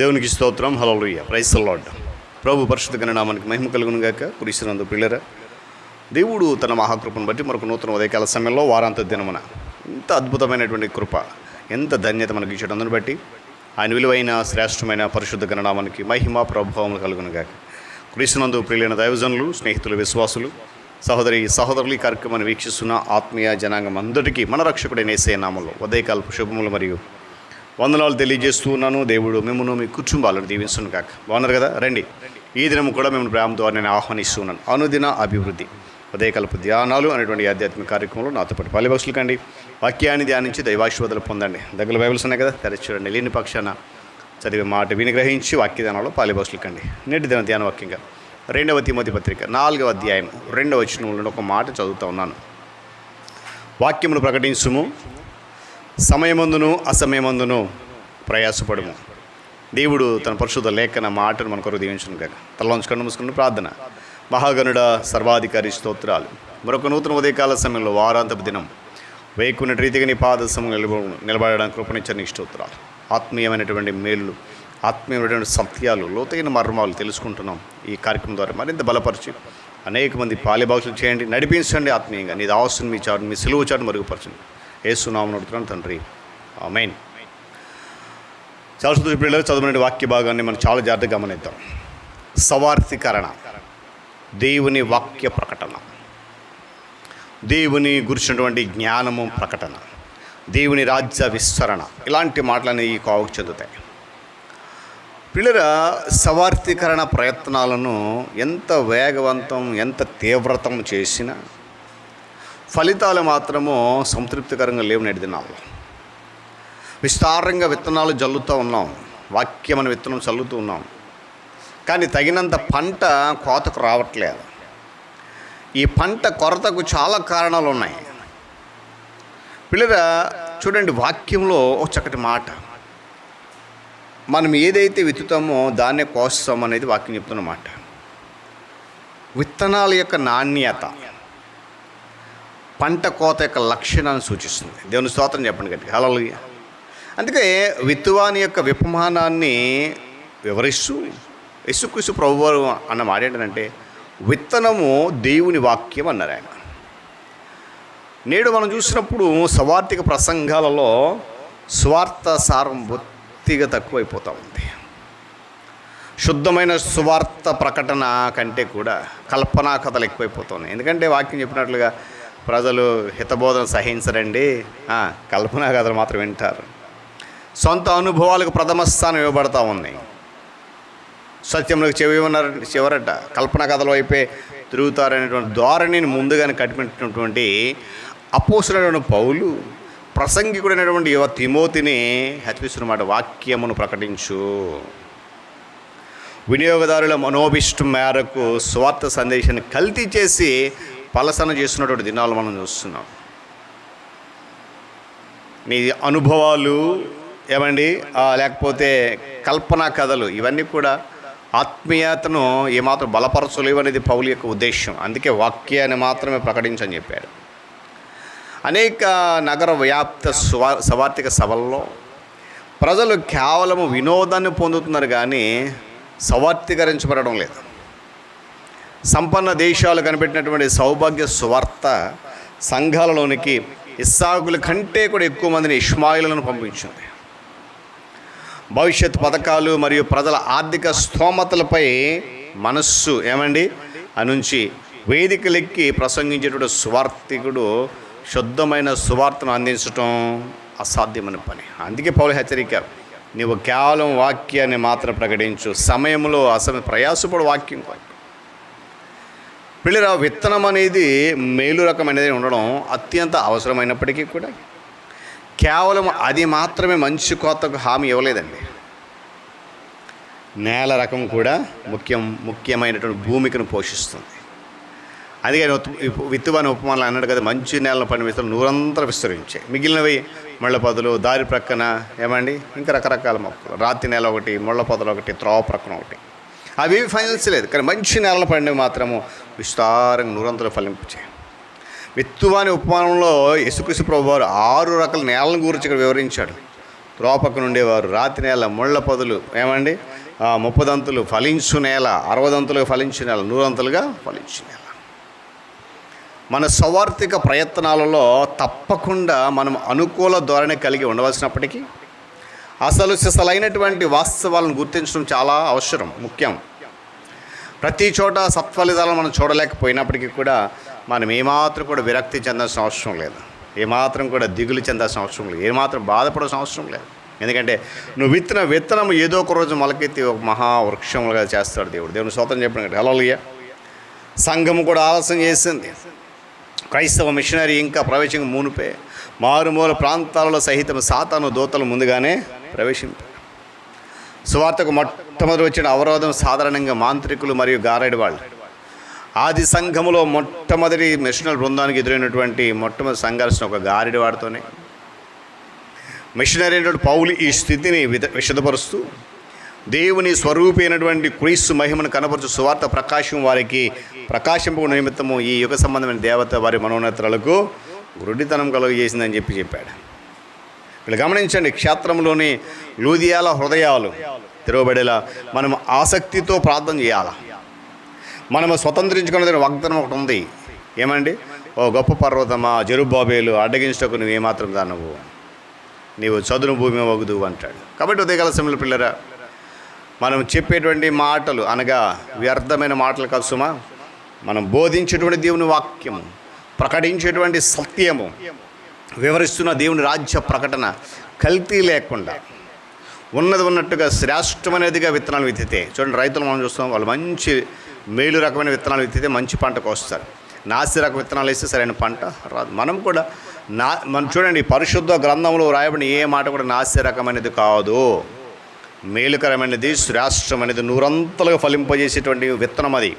దేవునికి స్తోత్రం. హలోయ ప్రైస్ లాడ్ ప్రభు పరిశుద్ధ గణనామానికి మహిమ కలుగునుగాక. కురిసినందు పిల్లర దేవుడు తన మహాకృపను బట్టి మరొక నూతన ఉదయకాల సమయంలో వారాంత దినమున ఎంత అద్భుతమైనటువంటి కృప ఎంత ధన్యత మనకి ఇచ్చడందుని బట్టి ఆయన విలువైన శ్రేష్టమైన పరిశుద్ధ గణనామానికి మహిమ ప్రభావం కలుగునుగాక. కురిసినందు ప్రియులైన దైవజనులు స్నేహితులు విశ్వాసులు సహోదరి సహోదరులు ఈ కార్యక్రమాన్ని వీక్షిస్తున్న ఆత్మీయ జనాంగం అందరికీ మన రక్షకుడైన ఏసే నామంలో ఉదయకాలపు శుభములు మరియు వందనాలు తెలియజేస్తూ ఉన్నాను దేవుడు మిమ్మల్ని మీ కుటుంబాలను దీవిస్తున్నాను కాక బాగున్నారు కదా? రండి. ఈ దినం కూడా మిమ్మల్ని ప్రేమ ద్వారా నేను ఆహ్వానిస్తున్నాను. అనుదిన అభివృద్ధి ఉదయకల్ప ధ్యానాలు అనేటువంటి ఆధ్యాత్మిక కార్యక్రమంలో నాతో పాటు పల్లెబక్షులు కండి. వాక్యాన్ని ధ్యానించి దైవాశీర్వాదాలు పొందండి. దగ్గర బైబిల్స్ ఉన్నాయి కదా? తెరచి చూడండి. లేని పక్షాన చదివే మాట విని గ్రహించి వాక్య ధ్యానంలో పాలిభాషలు కండి. నేటి దిన ధ్యాన వాక్యంగా రెండవ తిమోతి పత్రిక నాలుగవ అధ్యాయం రెండవ వచనంలో ఒక మాట చదువుతా ఉన్నాను. వాక్యమును ప్రకటించుము. సమయమందును అసమయమందును ప్రయాసపడము. దేవుడు తన పరిశుద్ధ లేఖన మాటను మన కొరకు దీవించను కాక తలవంచుకొని మూసుకుని ప్రార్థన. మహాగనుడ సర్వాధికారి స్తోత్రాలు. మరొక నూతన ఉదయకాల సమయంలో వారాంతపు దినం. వేకున్న రీతిగా నీ పాద సమయం నిలబ నిలబడడానికి కృపణించని స్తోత్రాలు. ఆత్మీయమైనటువంటి మేళ్ళు ఆత్మీయమైనటువంటి సత్యాలు లోతైన మర్మాలు తెలుసుకుంటున్నాం. ఈ కార్యక్రమం ద్వారా మరింత బలపరిచి అనేక మంది పాలిభాషలు చేయండి నడిపించండి ఆత్మీయంగా. నీ దావస్తుని మీ చాటు మీ సెలవు చాటు మరుగుపరచండి. ఏసునామం నడుతున్నాను తండ్రి. మెయిన్ చాలా సంతోష పిల్లలు చదువుకునే వాక్య భాగాన్ని మనం చాలా జాగ్రత్తగా గమనిద్దాం. సవార్థీకరణ దేవుని వాక్య ప్రకటన. దేవుని గురించినటువంటి జ్ఞానము ప్రకటన. దేవుని రాజ్య విస్తరణ. ఇలాంటి మాటలని ఈ కోవకు చెందుతాయి. పిల్లల సవార్థీకరణ ప్రయత్నాలను ఎంత వేగవంతం ఎంత తీవ్రతం చేసినా ఫలితాలు మాత్రము సంతృప్తికరంగా లేవు నేటి దినాల్లో. విస్తారంగా విత్తనాలు జల్లుతూ ఉన్నాం. వాక్యమైన విత్తనం చల్లుతూ ఉన్నాం. కానీ తగినంత పంట కోతకు రావట్లేదు. ఈ పంట కొరతకు చాలా కారణాలు ఉన్నాయి. పిల్లల చూడండి వాక్యంలో ఒక చక్కటి మాట. మనం ఏదైతే విత్తుతామో దాన్నే కోస్తాం అనేది వాక్యం చెప్తున్న మాట. విత్తనాల యొక్క నాణ్యత. పంట కోత యొక్క లక్షణాన్ని సూచిస్తుంది. దేవుని స్తోత్రం చెప్పండి గట్టి హలో అందుకే విత్తువాని యొక్క విపమానాన్ని వివరిస్తూ యసుక్రీస్తు ప్రభువారు అన్న మాట ఏంటంటే విత్తనము దేవుని వాక్యం అన్నారు ఆయన. నేడు మనం చూసినప్పుడు స్వార్థిక ప్రసంగాలలో స్వార్థ సారం బొత్తిగా తక్కువైపోతూ ఉంది. శుద్ధమైన సువార్త ప్రకటన కంటే కూడా కల్పనా కథలు ఎక్కువైపోతున్నాయి ఎందుకంటే వాక్యం చెప్పినట్లుగా ప్రజలు హితబోధన సహించరండి. కల్పన కల్పనా కథలు మాత్రం వింటారు. సొంత అనుభవాలకు ప్రథమ స్థానం ఇవ్వబడతా ఉంది. సత్యములకు చెవి ఉన్నారు చివరట కల్పన కథల వైపే తిరుగుతారనేటువంటి ధోరణిని ముందుగానే కట్టిపెట్టినటువంటి అపోసులైన పౌలు ప్రసంగికుడైనటువంటి యువ తిమోతిని హెచ్చరిస్తున్నమాట వాక్యమును ప్రకటించు. వినియోగదారుల మనోభిష్టం మేరకు స్వార్థ సందేశాన్ని కల్తీ చేసి పలసన చేస్తున్నటువంటి దినాలు మనం చూస్తున్నాం. నీ అనుభవాలు ఏమండి? లేకపోతే కల్పనా కథలు ఇవన్నీ కూడా ఆత్మీయతను ఏమాత్రం బలపరచలేవు అనేది పౌలు యొక్క ఉద్దేశం అందుకే వాక్యాన్ని మాత్రమే ప్రకటించని చెప్పాడు. అనేక నగర వ్యాప్త సవార్థిక సభల్లో ప్రజలు కేవలము వినోదాన్ని పొందుతున్నారు కానీ సవార్థీకరించబడడం లేదు. సంపన్న దేశాలు కనిపెట్టినటువంటి సౌభాగ్య స్వార్థ సంఘాలలోనికి ఇస్సాకుల కంటే కూడా ఎక్కువ మందిని ఇష్మాయిలను పంపించింది. భవిష్యత్ పథకాలు మరియు ప్రజల ఆర్థిక స్తోమతలపై మనస్సు ఏమండి? అనుంచి వేదికలెక్కి ప్రసంగించేటువంటి స్వార్థికుడు శుద్ధమైన సువార్తను అందించటం అసాధ్యమైన పని. అందుకే పౌల హెచ్చరిక నీవు కేవలం వాక్యాన్ని మాత్రం ప్రకటించు సమయంలో అసలు ప్రయాసపడు వాక్యం కాదు పిల్లరా విత్తనం అనేది మేలు రకమైనది ఉండడం అత్యంత అవసరమైనప్పటికీ కూడా కేవలం అది మాత్రమే మంచి కోతకు హామీ ఇవ్వలేదండి. నేల రకం కూడా ముఖ్యం ముఖ్యమైనటువంటి భూమికను పోషిస్తుంది. అందుకని విత్తువాని ఉపమానాలు అన్నాడు కదా మంచి నేలను పండిన విత్తనం నూరంతరం విస్తరించాయి. మిగిలినవి ముళ్ళపొదలు దారి ప్రక్కన ఏమండి? ఇంకా రకరకాల మొక్కలు. రాతి నేల ఒకటి ముళ్ళ పొదలు ఒకటి త్రోవ ప్రక్కన ఒకటి. అవి ఫైనల్స్ లేదు. కానీ మంచి నేలలు పండినవి మాత్రము విస్తారంగా నూరంతరం ఫలించాయి విత్తువాని ఉపమానంలో యేసుక్రీస్తు ప్రభు వారు ఆరు రకాల నేలను గురించి ఇక్కడ వివరించాడు. రోపకు ఉండేవారు రాతి నేల ముళ్ళ పొదలు ఏమండి? ముప్పదంతులు ఫలించు నేల అరవదంతులుగా ఫలించు నేల నూరంతులుగా ఫలించు నేల. మన సవార్థిక ప్రయత్నాలలో తప్పకుండా మనం అనుకూల ధోరణి కలిగి ఉండవలసినప్పటికీ అసలు సిసలైనటువంటి వాస్తవాలను గుర్తించడం చాలా అవసరం ముఖ్యం. ప్రతి చోట సత్ఫలితాలను మనం చూడలేకపోయినప్పటికీ కూడా మనం ఏమాత్రం కూడా విరక్తి చెందాల్సిన అవసరం లేదు. ఏమాత్రం కూడా దిగులు చెందాల్సిన అవసరం లేదు. ఏమాత్రం బాధపడాల్సిన అవసరం లేదు. ఎందుకంటే నువ్వు విత్తన విత్తనం ఏదో ఒక రోజు మొలకెత్తి ఒక మహా వృక్షములుగా చేస్తాడు దేవుడు. దేవుని స్వతం చెప్పిన హలోలియ సంఘం కూడా ఆలస్యం చేసింది. క్రైస్తవ మిషనరీ ఇంకా ప్రవేశం మునిపే. మారుమూల ప్రాంతాలలో సహితం సాతాను దూతలు ముందుగానే ప్రవేశింపారు సువార్తకు మొట్టమొదటి వచ్చిన అవరోధం సాధారణంగా మాంత్రికులు మరియు గారైడ్ వాళ్ళు. ఆది సంఘములో మొట్టమొదటి మిషనల్ బృందానికి ఎదురైనటువంటి మొట్టమొదటి సంఘర్షణ ఒక గారిడి వాడితోనే. మిషనరీ అయినటువంటి పౌలు ఈ స్థితిని విద విషదపరుస్తూ దేవుని స్వరూపి అయినటువంటి క్రీస్తు మహిమను కనపరచు సువార్త ప్రకాశం వారికి ప్రకాశింపు నిమిత్తము ఈ యుగ సంబంధమైన దేవత వారి మనోన్నతలకు గురుడితనం కలుగజేసిందని చెప్పి చెప్పాడు. వీళ్ళు గమనించండి క్షేత్రంలోని లూదియాల హృదయాలు తెరవబడేలా మనం ఆసక్తితో ప్రార్థన చేయాలా? మనము స్వతంత్రించుకున్నది వాగ్దానం ఒకటి ఉంది. ఏమండి? ఓ గొప్ప పర్వతమా జరుబాబేలు అడ్డగించటకు నువ్వు ఏమాత్రం దానవు. నీవు చదును భూమి వగుదు అంటాడు. కాబట్టి ఉదయకాల సమయంలో పిల్లరా మనం చెప్పేటువంటి మాటలు అనగా వ్యర్థమైన మాటలు కాదు సుమా మనం బోధించేటువంటి దేవుని వాక్యము ప్రకటించేటువంటి సత్యము వివరిస్తున్న దేవుని రాజ్య ప్రకటన కల్తీ లేకుండా ఉన్నది ఉన్నట్టుగా శ్రేష్టమైనదిగా విత్తనాలు విత్తితే చూడండి రైతులు మనం చూస్తాం వాళ్ళు మంచి మేలు రకమైన విత్తనాలు విత్తితే మంచి పంటకు వస్తారు. నాసి రకం విత్తనాలు వేస్తే సరైన పంట రాదు. మనం కూడా నా మనం చూడండి పరిశుద్ధ గ్రంథంలో రాయబడిన ఏ మాట కూడా నాసి రకమైనది కాదు. మేలుకరమైనది శ్రేష్టమైనది నూరంతలుగా ఫలింపజేసేటువంటి విత్తనం అది.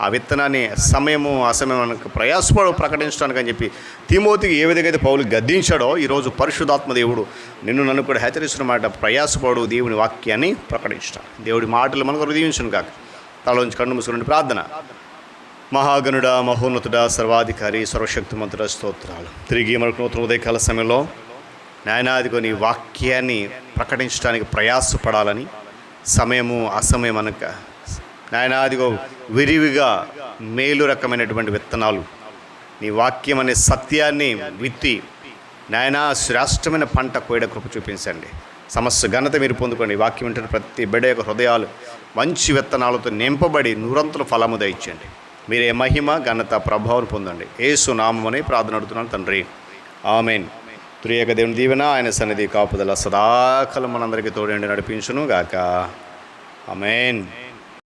ఆ విత్తనాన్ని సమయము అసమయానికి ప్రయాసపడు ప్రకటించడానికి అని చెప్పి తిమోతికి ఏ విధంగా అయితే పౌలు గద్దించాడో ఈరోజు పరిశుధాత్మ దేవుడు నిన్ను నన్ను కూడా హెచ్చరిస్తున్న మాట ప్రయాసపడు దేవుని వాక్యాన్ని ప్రకటించడం దేవుడి మాటలు మనకు హృదయించను కాక తలలోంచి కన్ను మూసుకుని ప్రార్థన. మహాగనుడ మహోన్నతుడ సర్వాధికారి సర్వశక్తిమంతుడ స్తోత్రాలు. తిరిగి మనకు నూతన ఉదయకాల సమయంలో నాయనాదిగో వాక్యాన్ని ప్రకటించడానికి ప్రయాసపడాలని సమయము అసమయం అనక నాయనాదిగో విరివిగా మేలు రకమైనటువంటి విత్తనాలు. నీ వాక్యం అనే సత్యాన్ని విత్తి నాయన శ్రేష్టమైన పంట కోయడ కృప చూపించండి. సమస్త ఘనత మీరు పొందుకోండి. వాక్యం వింటున్న ప్రతి బిడ్డ యొక్క హృదయాలు మంచి విత్తనాలతో నింపబడి నూరంతుల ఫలము దయచండి మీరే మహిమ ఘనత ప్రభావం పొందండి. ఏసు నామమని ప్రార్థన అడుగుతున్నాను తండ్రి. ఆమెన్. త్రియేక దేవుని దీవెన ఆయన సన్నిధి కాపుదల సదాకాలం మనందరికీ తోడండి నడిపించును గాక ఆమెన్.